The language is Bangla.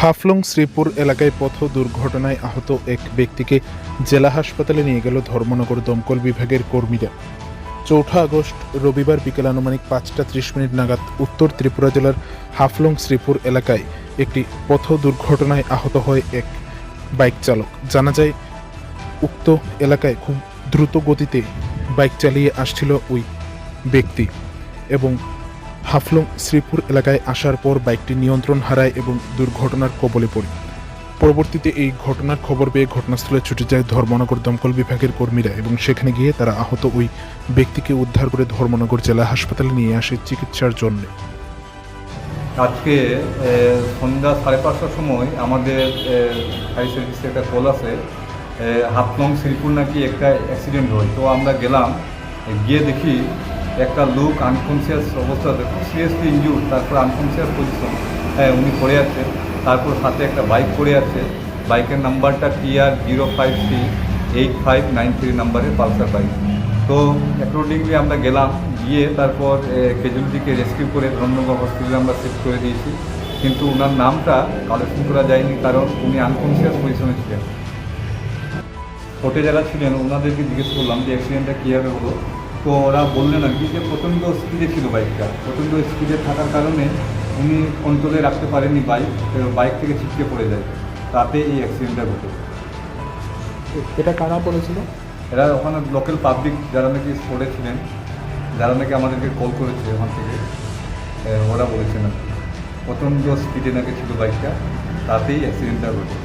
হাফলং শ্রীপুর এলাকায় পথ দুর্ঘটনায় আহত এক ব্যক্তিকে জেলা হাসপাতালে নিয়ে গেল ধর্মনগর দমকল বিভাগের কর্মীরা। চৌঠা আগস্ট রবিবার বিকেল আনুমানিক পাঁচটা ত্রিশ মিনিট নাগাদ উত্তর ত্রিপুরা জেলার হাফলং শ্রীপুর এলাকায় একটি পথ দুর্ঘটনায় আহত হয় এক বাইক চালক। জানা যায়, উক্ত এলাকায় খুব দ্রুত গতিতে বাইক চালিয়ে আসছিল ওই ব্যক্তি এবং হাফলং শ্রীপুর এলাকায় আসার পর বাইকটি নিয়ন্ত্রণ হারায় এবং দুর্ঘটনার কবলে পড়ে। পরবর্তীতে এই ঘটনার খবর পেয়ে ঘটনাস্থলে ছুটে যায় ধর্মনগর দমকল বিভাগের কর্মীরা এবং সেখানে গিয়ে তারা আহত ওই ব্যক্তিকে উদ্ধার করে ধর্মনগর জেলা হাসপাতালে নিয়ে আসে চিকিৎসার জন্য। আজকে সন্ধ্যা সাড়ে পাঁচটার সময় আমাদের ফায়ার সার্ভিসে একটা কল আছে হাফলং শ্রীপুর নাকি একটা অ্যাক্সিডেন্ট হয়। তো আমরা গেলাম গিয়ে দেখি একটা লুক আনকনসিয়াস অবস্থাতে সিরিয়াসলি ইনজুর তারপর আনকনসিয়াস পজিশন হ্যাঁ উনি পড়ে আছে, তারপর হাতে একটা বাইক পড়ে আছে বাইকের নাম্বারটা TR zero five three eight five nine three নাম্বারের পালসার বাইক তো অ্যাকর্ডিংলি আমরা গেলাম, গিয়ে তারপর ক্যাজুয়ালিটিকে রেস্কিউ করে ধর্মনগর হসপিটালে আমরা শিফট করে দিয়েছি। কিন্তু ওনার নামটা কালেকশন করা যায়নি, কারণ উনি আনকনসিয়াস পজিশনে ছিলেন। কোর্টে যারা ছিলেন ওনাদেরকে জিজ্ঞেস করলাম যে অ্যাক্সিডেন্টটা কীভাবে হলো। তো ওরা বললেন আর কি যে প্রচণ্ড স্পিডে ছিল বাইকটা প্রচণ্ড স্পিডে থাকার কারণে উনি কন্ট্রোলে রাখতে পারেননি বাইক বাইক থেকে ছিটকে পড়ে যায়। তাতে এই অ্যাক্সিডেন্টটা ঘটে। এটা কারা বলেছিল এরা ওখানে লোকাল পাবলিক যারা নাকি স্পোর্টে ছিলেন যারা নাকি আমাদেরকে কল করেছে ওখান থেকে ওরা বলেছেন আর কি। প্রচণ্ড স্পিডে নাকি ছিল বাইকটা তাতেই অ্যাক্সিডেন্টটা ঘটে।